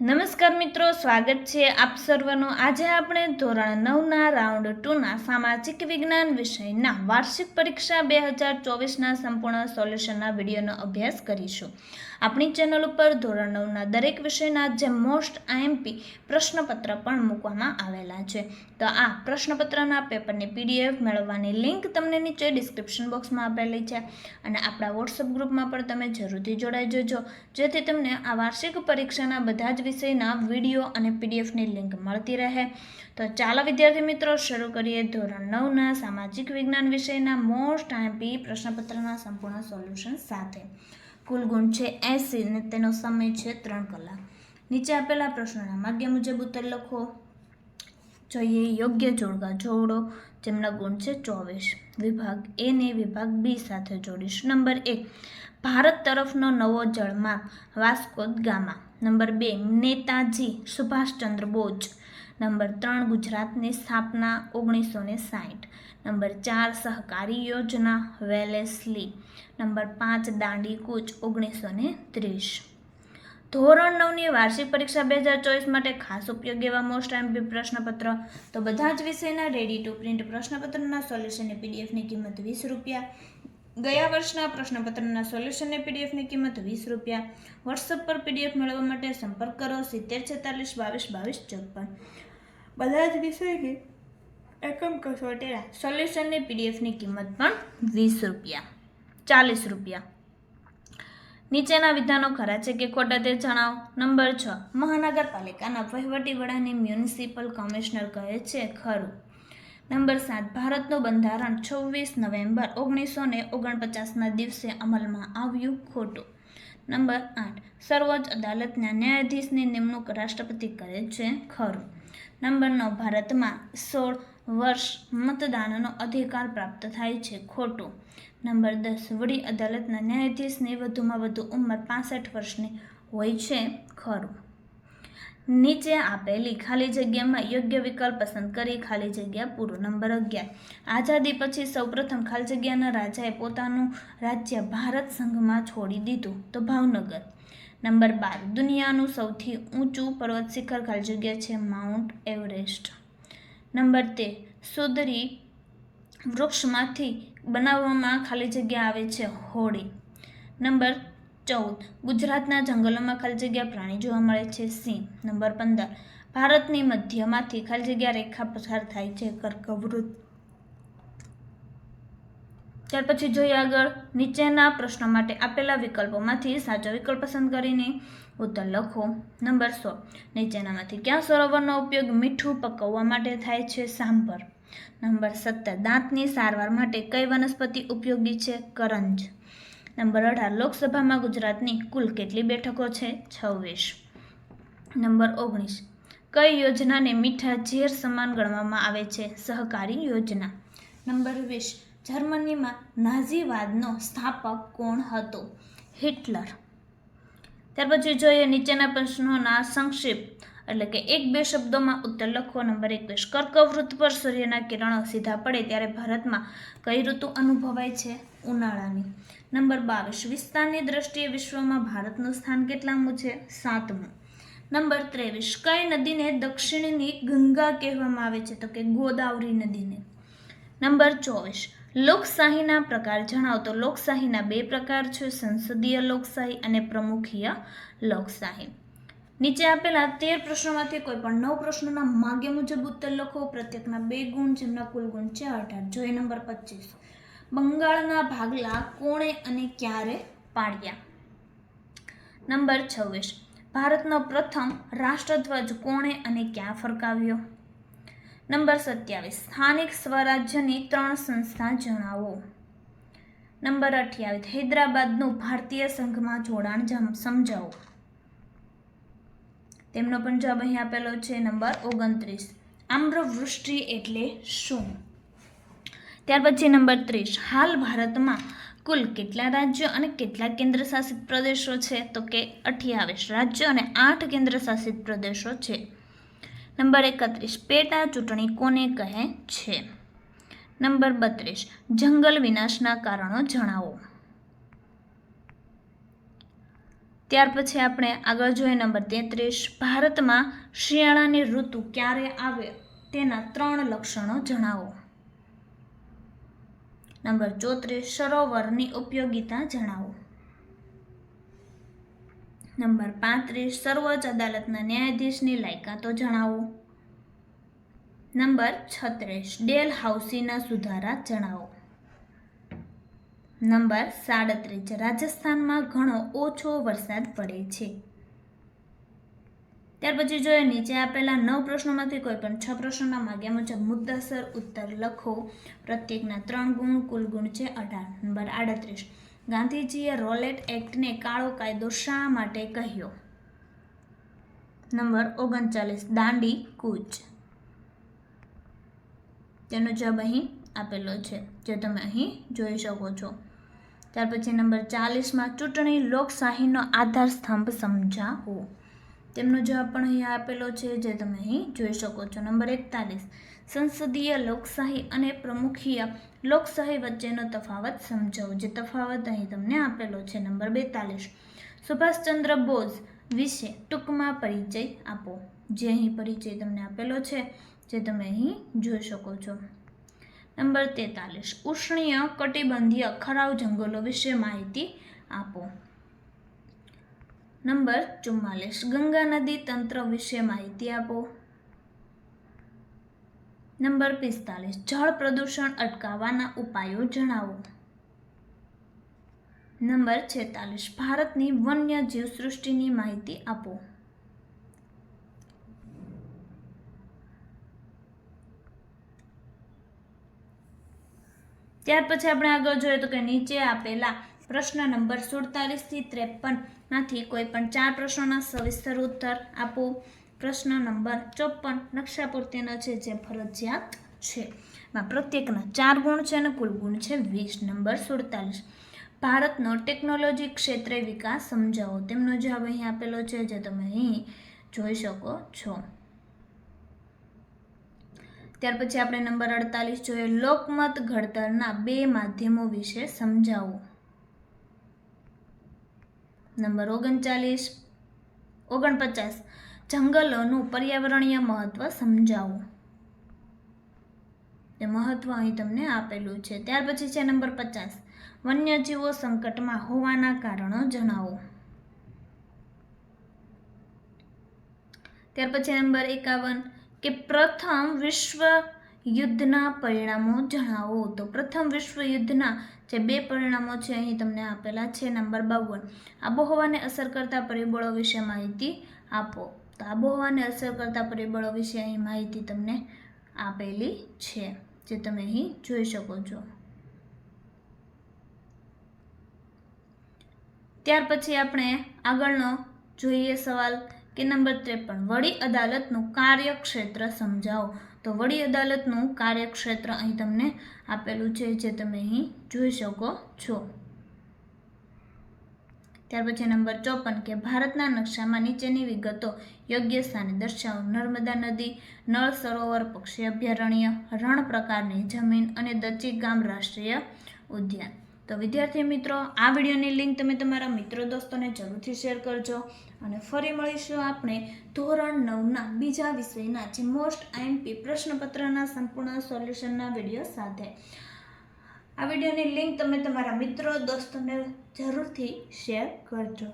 નમસ્કાર મિત્રો, સ્વાગત છે આપ સર્વનું. આજે આપણે ધોરણ નવના રાઉન્ડ ટુના સામાજિક વિજ્ઞાન વિષયના વાર્ષિક પરીક્ષા બે હજાર ચોવીસના સંપૂર્ણ સોલ્યુશનના વિડીયોનો અભ્યાસ કરીશું. આપણી ચેનલ ઉપર ધોરણ નવના દરેક વિષયના જે મોસ્ટ આઈએમપી પ્રશ્નપત્ર પણ મૂકવામાં આવેલા છે. તો આ પ્રશ્નપત્રના પેપરની પીડીએફ મેળવવાની લિંક તમને નીચે ડિસ્ક્રિપ્શન બોક્સમાં આપેલી છે અને આપણા વોટ્સઅપ ગ્રુપમાં પણ તમે જરૂરથી જોડાઈ જજો. જેથી તમને આ વાર્ષિક પરીક્ષાના બધા જ વિષયના વીડિયો અને પીડીએફની લિંક મળતી રહે. તો ચાલો વિદ્યાર્થી મિત્રો, શરૂ કરીએ ધોરણ નવના સામાજિક વિજ્ઞાન વિષયના મોસ્ટ આઈએમપી પ્રશ્નપત્રના સંપૂર્ણ સોલ્યુશન સાથે. કુલ ગુણ છે એંસી અને તેનો સમય છે ત્રણ કલાક. નીચે આપેલા પ્રશ્નોના માગ્ય મુજબ ઉત્તર લખો. જોઈએ, યોગ્ય જોડકા જોડો, જેમના ગુણ છે ચોવીસ. વિભાગ એ ને વિભાગ બી સાથે જોડીશ. નંબર એક, ભારત તરફનો નવો જળમાર્ગ વાસ્કો ગામા. નંબર બે, નેતાજી સુભાષચંદ્ર બોઝ. નંબર ત્રણ, ગુજરાતની સ્થાપના ઓગણીસો ને સાઠ નંબર ચાર, સહકારી યોજના વેલેસ્લી નંબર પાંચ, દાંડી કૂચ, ઓગણીસો ને ત્રીસ. ધોરણ નવની વાર્ષિક પરીક્ષા બે હજાર ચોવીસ માટે ખાસ ઉપયોગ એવા મોસ્ટ એમપી પ્રશ્નપત્ર. તો બધા જ વિષયના રેડી ટુ પ્રિન્ટ પ્રશ્નપત્રના સોલ્યુશનની પીડીએફની કિંમત વીસ રૂપિયા. ગયા વર્ષના પ્રશ્નપત્રના સોલ્યુશનની પીડીએફની કિંમત વીસ રૂપિયા. વોટ્સઅપ પર પીડીએફ મેળવવા માટે સંપર્ક કરો. સિત્તેર, છેતાલીસ, બાવીસ બાવીસ, ચોપન. બધા જ વિષયની એકમ કસોટીના સોલ્યુશનની પીડીએફની કિંમત પણ વીસ રૂપિયા, ચાલીસ રૂપિયા. નીચેના વિધાનો ખરા છે કે ખોટા તે જણાવો. નંબર છ. મહાનગરપાલિકાના વહીવટી વડાને મ્યુનિસિપલ કમિશનર કહે છે ખરું. નંબર સાત. ભારતનું બંધારણ છવ્વીસ નવેમ્બર ઓગણીસો ને ઓગણપચાસના દિવસે અમલમાં આવ્યું ખોટું. નંબર આઠ. સર્વોચ્ચ અદાલતના ન્યાયાધીશની નિમણૂક રાષ્ટ્રપતિ કરે છે ખરું. નંબર નવ. ભારતમાં સોળ વર્ષ મતદાનનો અધિકાર પ્રાપ્ત થાય છે ખોટું. નંબર દસ. વડી અદાલતના ન્યાયાધીશની વધુમાં વધુ ઉંમર પાસઠ વર્ષની હોય છે ખરું. નીચે આપેલી ખાલી જગ્યામાં યોગ્ય વિકલ્પ પસંદ કરી ખાલી જગ્યા પૂરો નંબર અગિયાર. આઝાદી પછી સૌપ્રથમ ખાલી જગ્યાના રાજાએ પોતાનું રાજ્ય ભારત સંઘમાં છોડી દીધું તો ભાવનગર. નંબર બાર, દુનિયાનું સૌથી ઊંચું પર્વત શિખર ખાલી જગ્યા છે માઉન્ટ એવરેસ્ટ. નંબર તેર, સુદરી વૃક્ષમાંથી બનાવવામાં ખાલી જગ્યા આવે છે હોડી નંબર ચૌદ. ગુજરાતના જંગલોમાં ખાલી જગ્યા પ્રાણી જોવા મળે છે. સિંહ. નંબર પંદર. ભારતની મધ્યમાંથી ખાલી જગ્યા રેખા પસાર થાય છે. કર્કવૃત. ત્યાર પછી જોઈએ આગળ. નીચેના પ્રશ્નો માટે આપેલા વિકલ્પોમાંથી સાચો વિકલ્પ પસંદ કરીને ઉત્તર લખો. નંબર સો. નીચેનામાંથી ક્યાં સરોવરનો ઉપયોગ મીઠું પકવવા માટે થાય છે? સાંભર. નંબર સત્તર. દાંતની સારવાર માટે કઈ વનસ્પતિ ઉપયોગી છે? કરંજ. નંબર અઢાર, લોકસભામાં ગુજરાતની કુલ કેટલી બેઠકો છે? છવ્વીસ. નંબર ઓગણીસ, કઈ યોજનાને મીઠા ઝેર સમાન ગણવામાં આવે છે? સહકારી યોજના. નંબર વીસ, જર્મનીમાં નાઝીવાદનો સ્થાપક કોણ હતો? હિટલર. ત્યાર પછી જોઈએ નીચેના પ્રશ્નોના સંક્ષિપ્ત એટલે કે એક બે શબ્દોમાં ઉત્તર લખો, નંબર એકવીસ કર્કવૃત્ત પર સૂર્યના કિરણો સીધા પડે ત્યારે ભારતમાં કઈ ઋતુ અનુભવાય છે? ઉનાળાની. નંબર બાવીસ, વિસ્તારની દ્રષ્ટિએ વિશ્વમાં ભારતનું સ્થાન કેટલામું છે? સાતમું. નંબર ત્રેવીસ, કઈ નદીને દક્ષિણની ગંગા કહેવામાં આવે છે? તો કે ગોદાવરી નદીને. નંબર ચોવીસ, લોકશાહીના પ્રકાર જણાવો. તો લોકશાહીના બે પ્રકાર છે, સંસદીય લોકશાહી અને પ્રમુખીય લોકશાહી. નીચે આપેલા તેર પ્રશ્નોમાંથી કોઈ પણ નવ પ્રશ્નોના માગ્ય મુજબ ઉત્તર લખો. પ્રત્યેકના બે ગુણ, જેમના કુલ ગુણ છે અઢાર જોઈએ નંબર પચીસ. બંગાળના ભાગલા કોણે અને ક્યારે પાડ્યા? નંબર છવ્વીસ. ભારતનો પ્રથમ રાષ્ટ્રધ્વજ કોણે અને ક્યાં ફરકાવ્યો? નંબર સત્યાવીસ. સ્થાનિક સ્વરાજ્યની ત્રણ સંસ્થા જણાવો. નંબર અઠ્યાવીસ. હૈદરાબાદનું ભારતીય સંઘમાં જોડાણ સમજાવો. તેમનો પણ જવાબ અહીં આપેલો છે નંબર ઓગણત્રીસ. આમ્રવૃષ્ટિ એટલે શું? ત્યાર પછી નંબર ત્રીસ. હાલ ભારતમાં કુલ કેટલા રાજ્યો અને કેટલા કેન્દ્ર શાસિત પ્રદેશો છે? તો કે અઠ્યાવીસ રાજ્યો અને આઠ કેન્દ્ર શાસિત પ્રદેશો છે. નંબર એકત્રીસ. પેટા ચૂંટણી કોને કહે છે? નંબર બત્રીસ. જંગલ વિનાશના કારણો જણાવો. ત્યાર પછી આપણે આગળ જોઈએ નંબર તેત્રીસ. ભારતમાં શિયાળાની ઋતુ ક્યારે આવે તેના ત્રણ લક્ષણો જણાવો. નંબર ચોત્રીસ, સરોવરની ઉપયોગિતા જણાવો. નંબર પાંત્રીસ, સર્વોચ્ચ અદાલતના ન્યાયાધીશની લાયકાતો જણાવો. નંબર છત્રીસ, ડેલ હાઉસીના સુધારા જણાવો. નંબર સાડત્રીસ. રાજસ્થાનમાં ઘણો ઓછો વરસાદ પડે છે. ત્યાર પછી જોઈએ, નીચે આપેલા નવ પ્રશ્નોમાંથી કોઈ પણ છ પ્રશ્નોના માગ્યા મુજબ મુદ્દાસર ઉત્તર લખો. પ્રત્યેકના ત્રણ ગુણ કુલ ગુણ છે અઢાર. નંબર આડત્રીસ. ગાંધીજીએ રોલેટ એક્ટને કાળો કાયદો શા માટે કહ્યો? નંબર ઓગણચાલીસ. દાંડી કૂચ. તેનો જવાબ અહીં આપેલો છે, જે તમે અહીં જોઈ શકો છો. ત્યાર પછી નંબર ચાલીસમાં ચૂંટણી લોકશાહીનો આધાર સ્તંભ સમજાવો. તેમનો જવાબ પણ અહીં આપેલો છે, જે તમે અહીં જોઈ શકો છો. નંબર એકતાલીસ, સંસદીય લોકશાહી અને પ્રમુખીય લોકશાહી વચ્ચેનો તફાવત સમજાવો, જે તફાવત અહીં તમને આપેલો છે. નંબર બેતાલીસ, સુભાષચંદ્ર બોઝ વિશે ટૂંકમાં પરિચય આપો, જે અહીં પરિચય તમને આપેલો છે, જે તમે અહીં જોઈ શકો છો. નંબર તેતાલીસ. ઉષ્ણીય કટિબંધીય ખરાવ જંગલો વિશે માહિતી આપો. નંબર ચુમ્માલીસ. ગંગા નદી તંત્ર વિશે માહિતી આપો. નંબર પિસ્તાલીસ. જળ પ્રદૂષણ અટકાવવાના ઉપાયો જણાવો. નંબર છેતાલીસ. ભારતની વન્ય જીવસૃષ્ટિની માહિતી આપો. ત્યાર પછી આપણે આગળ જોઈએ તો કે નીચે આપેલા પ્રશ્ન નંબર સુડતાલીસથી ત્રેપનમાંથી કોઈ પણ ચાર પ્રશ્નોના સવિસ્તર ઉત્તર આપો. પ્રશ્ન નંબર ચોપન નકશા પૂર્તિનો છે જે ફરજિયાત છે. એમાં પ્રત્યેકના ચાર ગુણ છે અને કુલ ગુણ છે વીસ. નંબર સુડતાલીસ. ભારતનો ટેકનોલોજી ક્ષેત્રે વિકાસ સમજાવો. તેમનો જવાબ અહીં આપેલો છે જે તમે અહીં જોઈ શકો છો. ત્યાર પછી આપણે નંબર અડતાલીસ જોઈએ. લોકમત ઘડતરના બે માધ્યમો વિશે સમજાવો. નંબર ઓગણચાલીસ, ઓગણપચાસ. જંગલોનું પર્યાવરણીય મહત્વ સમજાવો. એ મહત્વ અહીં તમને આપેલું છે. ત્યાર પછી છે નંબર પચાસ. વન્યજીવો સંકટમાં હોવાના કારણો જણાવો. ત્યાર પછી નંબર એકાવન. કે પ્રથમ વિશ્વ યુદ્ધના પરિણામો જણાવો. તો પ્રથમ વિશ્વ યુદ્ધના જે બે પરિણામો છે, અહીં તમને આપેલા છે. નંબર બાવન, આબોહવાને અસર કરતા પરિબળો વિશે માહિતી આપો. તો આબોહવાને અસર કરતા પરિબળો વિશે અહીં માહિતી તમને આપેલી છે, જે તમે અહીં જોઈ શકો છો. ત્યાર પછી આપણે આગળનો જોઈએ સવાલ કે નંબર ત્રેપન, વડી અદાલતનું કાર્યક્ષેત્ર સમજાવો. તો વડી અદાલતનું કાર્યક્ષેત્ર અહીં તમને આપેલું છે, જે તમે અહીં જોઈ શકો છો. ત્યાર પછી નંબર ચોપન, કે ભારતના નકશામાં નીચેની વિગતો યોગ્ય સ્થાને દર્શાવો. નર્મદા નદી, નળ સરોવર, પક્ષી અભયારણ્ય, રણ પ્રકારની જમીન અને દચી ગામ રાષ્ટ્રીય ઉદ્યાન. તો વિદ્યાર્થી મિત્રો, આ વિડીયોની લિંક તમે તમારા મિત્રો દોસ્તોને જરૂરથી શેર કરજો અને ફરી મળીશું આપણે ધોરણ નવના બીજા વિષયના જે મોસ્ટ આઈએમપી પ્રશ્નપત્રના સંપૂર્ણ સોલ્યુશનના વીડિયો સાથે. આ વિડીયોની લિંક તમે તમારા મિત્રો દોસ્તોને જરૂરથી શેર કરજો.